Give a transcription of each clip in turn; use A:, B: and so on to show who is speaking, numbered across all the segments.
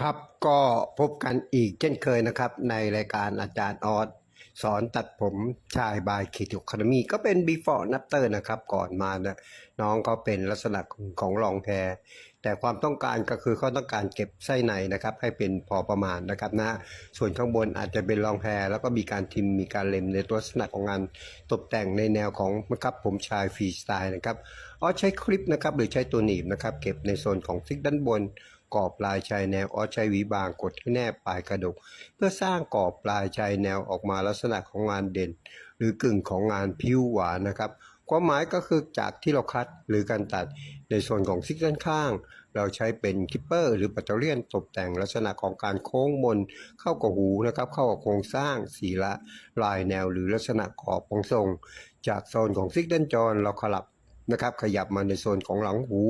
A: ครับก็พบกันอีกเช่นเคยนะครับ ในรายการอาจารย์ออสสอนตัดผมชายบายคิด c ค d มีก็เป็น before and after นะครับ ก่อนมานะน้องเขาเป็นลักษณะของรองแพรแต่ความต้องการก็คือเขาต้องการเก็บไส้ในนะครับ ให้เป็นพอประมาณนะครับนะส่วนข้างบนอาจจะเป็นรองแพรแล้วก็มีการทิมมีการเล็มในตัวลักษณะของงานตกแต่งในแนวของนะครับผมชายฟรีสไตล์นะครับออสใช้คลิปนะครับหรือใช้ตัวหนีบนะครับ เก็บในโซนของซิกด้านบน กรอบปลายชายแนวออสใช้หวีบางกดให้แนบปลายกระดก เพื่อสร้างกรอบปลายชายแนวออกมาลักษณะของงานเด่น หรือกึ่งของงานผิวหวานนะครับ ความหมายก็คือจากที่เราคัดหรือการตัดในส่วนของซิกด้านข้าง เราใช้เป็นคิปเปอร์ หรือปัตเตอร์เลียนตกแต่งลักษณะของการโค้งมนเข้ากับหูนะครับเข้ากับโครงสร้างสีละลายแนวหรือลักษณะขอบของทรง จากโซนของซิกด้านจรเราขลับ นะครับ ขยับมาในโซนของหลังหู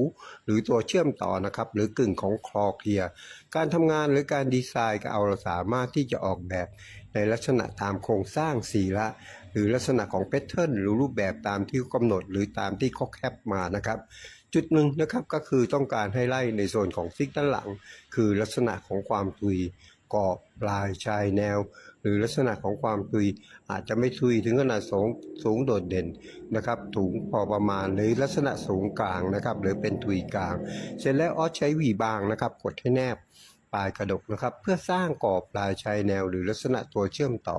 A: หรือตัวเชื่อมต่อนะครับ หรือกึ่งของคลอเคลียร์การทำงานหรือการดีไซน์ก็เอาเราสามารถที่จะออกแบบในลักษณะตามโครงสร้างสีละหรือลักษณะของแพทเทิร์นหรือรูปแบบตามที่กำหนดหรือตามที่เขาแคปมานะครับจุดหนึ่งนะครับก็คือต้องการให้ไล่ในโซนของซิกด้านหลัง คือลักษณะของความตุย กรอบปลายชายแนว หรือลักษณะของความตุยอาจจะไม่ทุยถึงขนาดสูงสูงโดดเด่นนะครับถุงพอประมาณหรือลักษณะสูงกลางนะครับหรือเป็นทุยกลาง เสร็จแล้วออสใช้หวีบางนะครับกดให้แนบ ลายกระดกนะครับ เพื่อสร้างกรอบปลายชายแนวหรือลักษณะตัวเชื่อมต่อ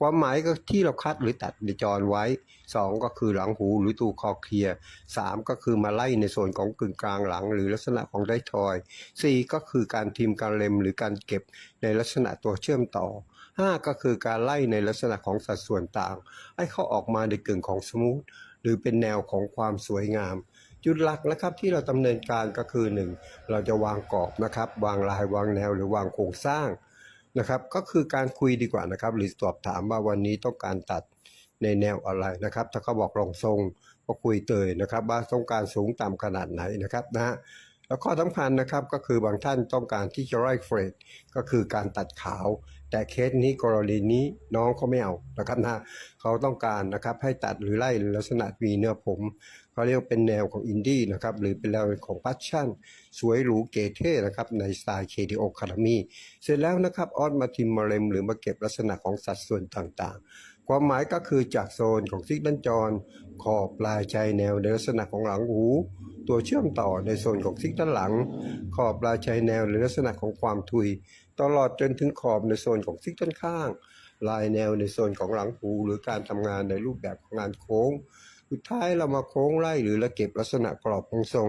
A: ความหมายก็ที่เราคัดหรือตัดในจรไว้ 2 ก็คือหลังหูหรือตูคอเคลียร์3ก็คือมาไล่ในส่วนของกึ่งกลางหลัง หรือลักษณะของได้ทอย 4 ก็คือการทิมการเล็มหรือการเก็บในลักษณะตัวเชื่อมต่อ 5 ก็คือการไล่ในลักษณะของสัดส่วนต่าง ให้เขาออกมาในกึ่งของสมูทหรือเป็นแนวของความสวยงาม จุดหลักนะครับที่เราดำเนินการก็คือ 1 เราจะวางกรอบนะครับ วางลายวางแนวหรือวางโครงสร้างนะครับ ก็คือการคุยดีกว่านะครับ หรือสอบถามว่าวันนี้ต้องการตัดในแนวอะไรนะครับ ถ้าเขาบอกรองทรงก็คุยเตยนะครับ ว่าต้องการสูงต่ำขนาดไหนนะครับนะฮะแล้วข้อสำคัญนะครับก็คือบางท่านต้องการที่จะไล่เฟรดก็คือการตัดขาว แต่เคสนี้กรณีนี้น้องเขาไม่เอานะครับนะเขาต้องการนะครับให้ตัดหรือไล่ลักษณะมีเนื้อผม เขาเรียกเป็นแนวของอินดี้นะครับหรือเป็นแนวของพัชชั่น สวยหรูเก๋เท่นะครับในสไตล์ KDO Academy เสร็จแล้วนะครับออสมาทิมมาเลมหรือมาเก็บลักษณะของสัดส่วนต่างๆ ความหมายก็คือจากโซนของซิกด้านจรขอบปลายชายแนวในลักษณะของหลังหูตัวเชื่อมต่อในโซนของซิกด้านหลัง ขอบปลายชายแนวในลักษณะของความทุย ตลอดจนถึงขอบในโซนของซิกด้านข้าง ลายแนวในโซนของหลังหูหรือการทำงานในรูปแบบของงานโค้ง สุดท้ายเรามาโค้งไล่หรือระเก็บลักษณะกรอบของทรง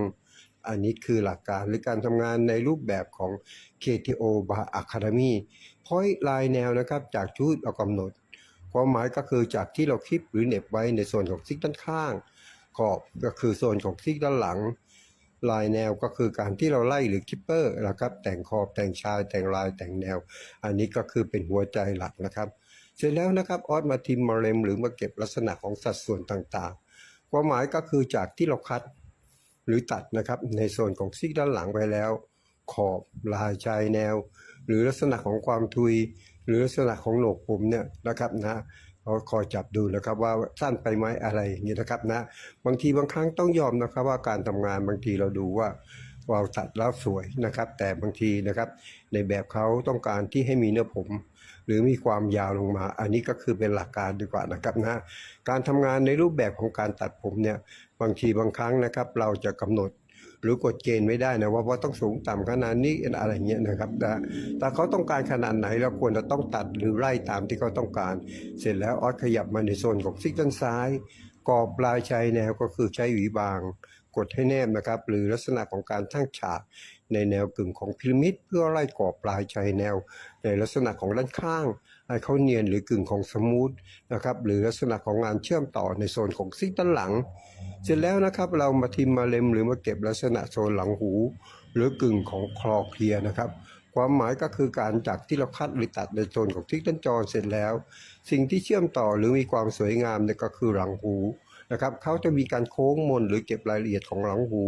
A: อันนี้คือหลักการหรือการทำงานในรูปแบบของ KTO Bar Academy พอยลายแนวนะครับจากชุดเรากำหนด ความหมายก็คือจากที่เราคลิปหรือเน็บไว้ในส่วนของซิกด้านข้างขอบก็คือโซนของซิกด้านหลัง ลายแนวก็คือการที่เราไล่หรือคิปเปอร์นะครับ แต่งขอบแต่งชายแต่งลายแต่งแนว อันนี้ก็คือเป็นหัวใจหลักนะครับ เสร็จแล้วนะครับออสมาทิมมาเล็มหรือมาเก็บลักษณะของสัดส่วนต่างๆ ความหมายก็คือจากที่เราคัดหรือตัดนะครับในโซนของซีกด้านหลังไปแล้ว ขอบลายชายแนว หรือลักษณะของความทุย หรือลักษณะของโหนกผมเนี่ยนะครับนะเราคอยจับดูนะครับว่าสั้นไปไหมอะไรอย่างเงี้ยนะครับนะบางทีบางครั้งต้องยอมนะครับว่าการทำงานบางทีเราดูว่า เราตัดแล้วสวยนะครับ แต่บางทีนะครับในแบบเขาต้องการที่ให้มีเนื้อผม หรือมีความยาวลงมา อันนี้ก็คือเป็นหลักการดีกว่านะครับนะการทำงานในรูปแบบของการตัดผมเนี่ยบางทีบางครั้งนะครับ เราจะกำหนดหรือกฎเกณฑ์ไม่ได้นะว่าว่าต้องสูงต่ำขนาดนี้อะไรเงี้ยนะครับแต่แต่เขาต้องการขนาดไหนเราควรจะต้องตัดหรือไล่ตามที่เขาต้องการ เสร็จแล้วออสขยับมาในโซนของซิกด้านซ้ายกรอบปลายชายแนวก็คือใช้หวีบาง กดให้แนบนะครับ หรือลักษณะของการทั้งฉากในแนวกึ่งของพีระมิด เพื่อไล่กรอบปลายชายแนว ในลักษณะของด้านข้างให้เขาเนียนหรือกึ่งของสมูทนะครับหรือลักษณะของงานเชื่อมต่อในโซนของซิกด้านหลัง เสร็จแล้วนะครับเรามาทิมมาเล็มหรือมาเก็บลักษณะโซนหลังหู หรือกึ่งของคลอเคลียนะครับความหมายก็คือการจากที่เราคัดหรือตัดในโซนของทิกด้านจรเสร็จแล้ว สิ่งที่เชื่อมต่อหรือมีความสวยงามเนี่ยก็คือหลังหู นะครับเขาจะมีการโค้งมนหรือเก็บรายละเอียดของหลังหู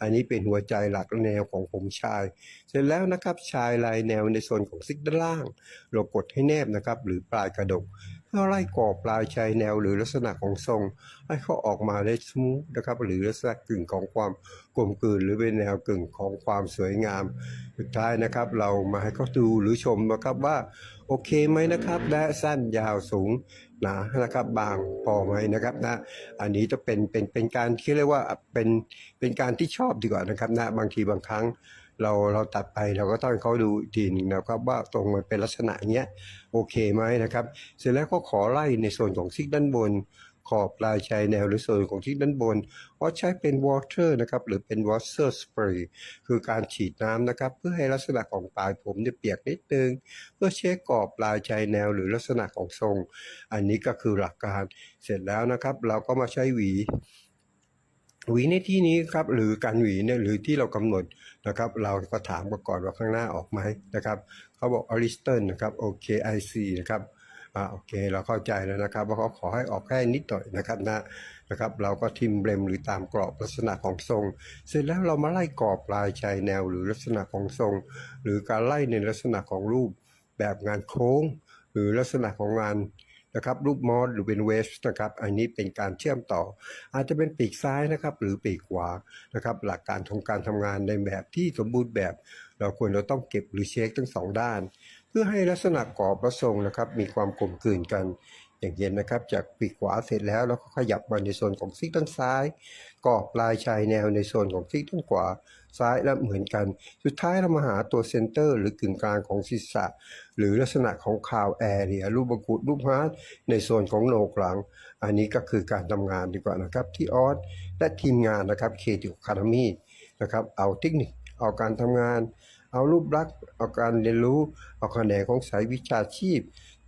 A: อันนี้เป็นหัวใจหลักแนวของผมชาย เสร็จแล้วนะครับชายลายแนวในโซนของซิกด้านล่าง เรากดให้แนบนะครับหรือปลายกระดก เราไล่กรอบลายชายแนวหรือลักษณะของทรง ให้เขาออกมาได้สมูทนะครับ หรือลักษณะกึ่งของความกลมกลืนหรือเป็นแนวกึ่งของความสวยงาม สุดท้ายนะครับ เรามาให้เขาดูหรือชมนะครับว่าโอเคไหมนะครับ และสั้นยาวสูงหนานะครับบางพอไหมนะครับนะอันนี้จะเป็นเป็นเป็นการที่เรียกว่าเป็นเป็นการที่ชอบดีกว่านะครับนะบางทีบางครั้ง เราเราตัดไปเราก็ต้องเขาดูอีกทีหนึ่งนะครับว่าตรงมันเป็นลักษณะเงี้ยโอเคไหมนะครับ เสร็จแล้วก็ขอไล่ในส่วนของซิกด้านบน ขอบลายชายแนวหรือส่วนของที่ด้านบนว่าใช้เป็น water นะครับหรือเป็น water spray คือการฉีดน้ำนะครับ เพื่อให้ลักษณะของปลายผมเนี่ยเปียกนิดนึง เพื่อเช็คกรอบลายชายแนวหรือลักษณะของทรง อันนี้ก็คือหลักการเสร็จแล้วนะครับ เราก็มาใช้หวี หวีในที่นี้ครับหรือการหวีเนี่ยหรือที่เรากำหนดนะครับ เราก็ถามก่อนว่าข้างหน้าออกไหมนะครับเขาบอกออริสเตันนะครับโอเคไอซีนะครับอ่าโอเคเราเข้าใจแล้วนะครับว่าเขาขอให้ออกแค่นิดหน่อยนะครับนะนะครับ เราก็ทิมเบรมหรือตามกรอบลักษณะของทรง เสร็จแล้วเรามาไล่กรอบลายชายแนวหรือลักษณะของทรง หรือการไล่ในลักษณะของรูปแบบงานโค้ง หรือลักษณะของงาน นะครับรูปมอสหรือเป็นเวฟนะครับอันนี้เป็นการเชื่อมต่อ อาจจะเป็นปีกซ้ายนะครับหรือปีกขวานะครับหลักการของการทำงานในแบบที่สมบูรณ์แบบ เราควรจะต้องเก็บหรือเช็คทั้งสองด้าน เพื่อให้ลักษณะกรอบและทรงนะครับมีความกลมกลืนกัน อย่างเย็นนะครับ จากปีกขวาเสร็จแล้วเราก็ขยับมาในโซนของซีกด้านซ้ายกรอบลายชายแนวในโซนของซีกด้านขวาซ้ายและเหมือนกัน สุดท้ายเรามาหาตัวเซนเตอร์หรือกึ่งกลางของศีรษะ หรือลักษณะของคาวแอเรียรูปกุดรูปฮาร์ดในโซนของโหนกหลัง อันนี้ก็คือการทำงานดีกว่านะครับ ที่ออสและทีมงานนะครับเคติคาร์มีนะครับเอาเทคนิคเอาการทำงาน เอารูปลักษณ์เอาการเรียนรู้ เอาคะแนนของสายวิชาชีพ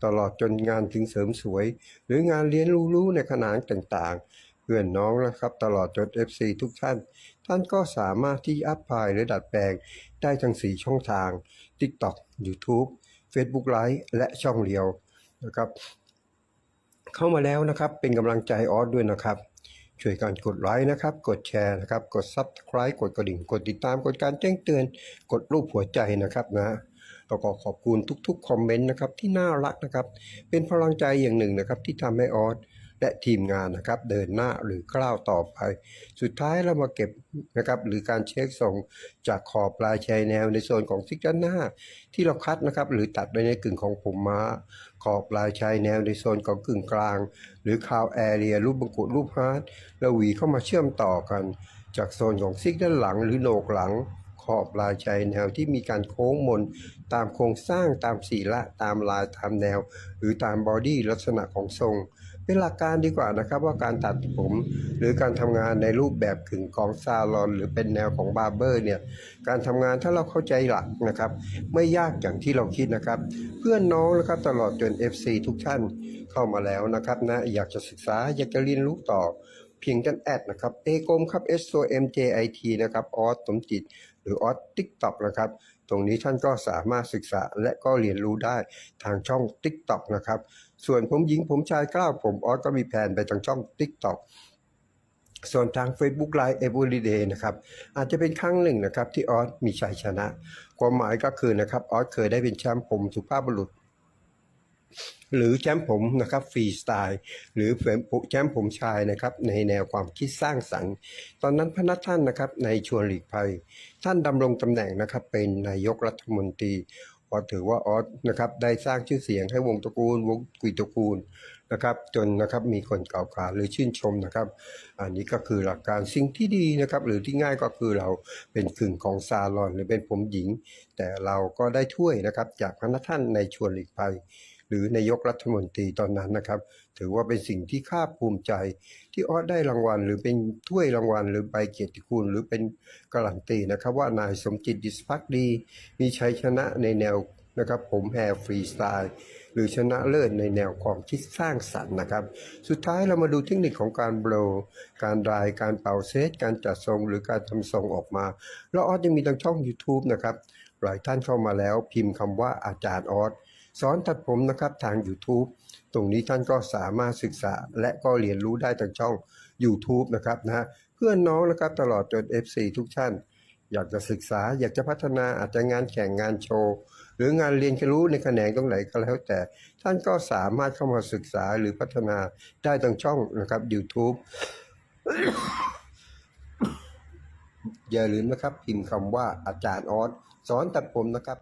A: ตลอดจนงานถึงเสริมสวย หรืองานเรียนรู้ในขนานต่างๆ เพื่อนน้องนะครับ ตลอดจน FC ทุกท่าน ท่านก็สามารถที่อัพพลายหรือดัดแปลง ได้ทั้ง 4 ช่องทาง TikTok YouTube Facebook Live และช่องเดียวนะครับ เข้ามาแล้วนะครับเป็นกำลังใจออสด้วยนะครับช่วยกันกดไลค์นะครับ กดแชร์นะครับ กด Subscribe กดกระดิ่ง กดติดตาม กดการแจ้งเตือน กดรูปหัวใจนะครับนะ แล้วก็ขอบคุณทุกๆคอมเมนต์นะครับที่น่ารักนะครับ เป็นพลังใจอย่างหนึ่งนะครับที่ทำให้ออสและทีมงานนะครับเดินหน้าหรือก้าวต่อไป สุดท้ายเรามาเก็บนะครับหรือการเช็คส่งจากขอบปลายชายแนวในโซนของซิกด้านหน้า ที่เราคัดนะครับหรือตัดไว้ในกึ่งของผมม้า ขอบปลายชายแนวในโซนของกึ่งกลาง หรือคาวแอเรียรูปบังกุดรูปฮาร์ดแล้วหวีเข้ามาเชื่อมต่อกัน จากโซนของซิกด้านหลังหรือโหนกหลัง ขอบลายชายแนวที่มีการโค้งมน ตามโครงสร้างตามสีละตามลายตามแนว หรือตามบอดี้ลักษณะของทรง เป็นหลักการดีกว่านะครับว่าการตัดผม หรือการทำงานในรูปแบบกึ่งของซาลอน หรือเป็นแนวของบาร์เบอร์เนี่ยการทำงานถ้าเราเข้าใจหลักนะครับ ไม่ยากอย่างที่เราคิดนะครับ เพื่อนน้องนะครับตลอดจน FC ทุกท่านเข้ามาแล้วนะครับนะอยากจะศึกษาอยากจะเรียนรู้ต่อ เพียงท่านแอดนะครับเอกมครับ S O M J I T นะครับออสสมจิต หรือออสติ๊กต็อกนะครับ ตรงนี้ท่านก็สามารถศึกษาและก็เรียนรู้ได้ทางช่อง TikTok นะครับ ส่วนผมหญิงผมชายกล้าวผมออสก็มีแผนไปทางช่อง TikTok ส่วนทาง Facebook Live Everyday นะครับอาจจะเป็นครั้งหนึ่งนะครับที่ออสมีชัยชนะ ความหมายก็คือนะครับออสเคยได้เป็นแชมป์ผมสุภาพบุรุษ หรือแชมป์ผมนะครับฟรีสไตล์หรือแชมป์ผมชายนะครับในแนวความคิดสร้างสรรค์ ตอนนั้นพระนักท่านนะครับในชวนหลีกภัย ท่านดำรงตำแหน่งนะครับเป็นนายกรัฐมนตรีออถือว่าออสนะครับได้สร้างชื่อเสียงให้วงตระกูลวงกุยตระกูลนะครับจนนะครับมีคนกล่าวขานหรือชื่นชมนะครับ อันนี้ก็คือหลักการสิ่งที่ดีนะครับ หรือที่ง่ายก็คือเราเป็นกึ่งของซาลอนหรือเป็นผมหญิง แต่เราก็ได้ถ้วยนะครับจากพระนักท่านในชวนหลีกภัย รือนายกรัฐมนตรีตอนนั้นนะครับ ถือว่าเป็นสิ่งที่ข้าภูมิใจ ที่ออสได้รางวัล หรือเป็นถ้วยรางวัล หรือใบเกียรติคุณ หรือเป็นการันตีนะครับ ว่านายสมจิตดิสพักดี มีชัยชนะในแนวนะครับผมแฮร์ฟรีสไตล์หรือชนะเลิศในแนวความคิดสร้างสรรค์นะครับ สุดท้ายเรามาดูเทคนิคของการโบว์การรายการเป่าเซตการจัดทรงหรือการทำทรงออกมา แล้วออสยังมีทางช่อง YouTube นะครับหลายท่านเข้ามาแล้วพิมพ์คำว่าอาจารย์ออส สอนตัดผมนะครับทาง YouTube ตรงนี้ท่านก็สามารถศึกษาและก็เรียนรู้ได้ทางช่อง YouTube นะครับนะเพื่อนน้องนะครับตลอดจน FC ทุกท่าน อยากจะศึกษาอยากจะพัฒนาอาจจะงานแข่งงานโชว์ หรืองานเรียนรู้ในแขนงตรงไหนก็แล้วแต่ ท่านก็สามารถเข้ามาศึกษาหรือพัฒนาได้ทางช่องนะครับ YouTube อย่าลืมนะครับ พิมพ์คำว่าอาจารย์ออสสอนตัดผมนะครับ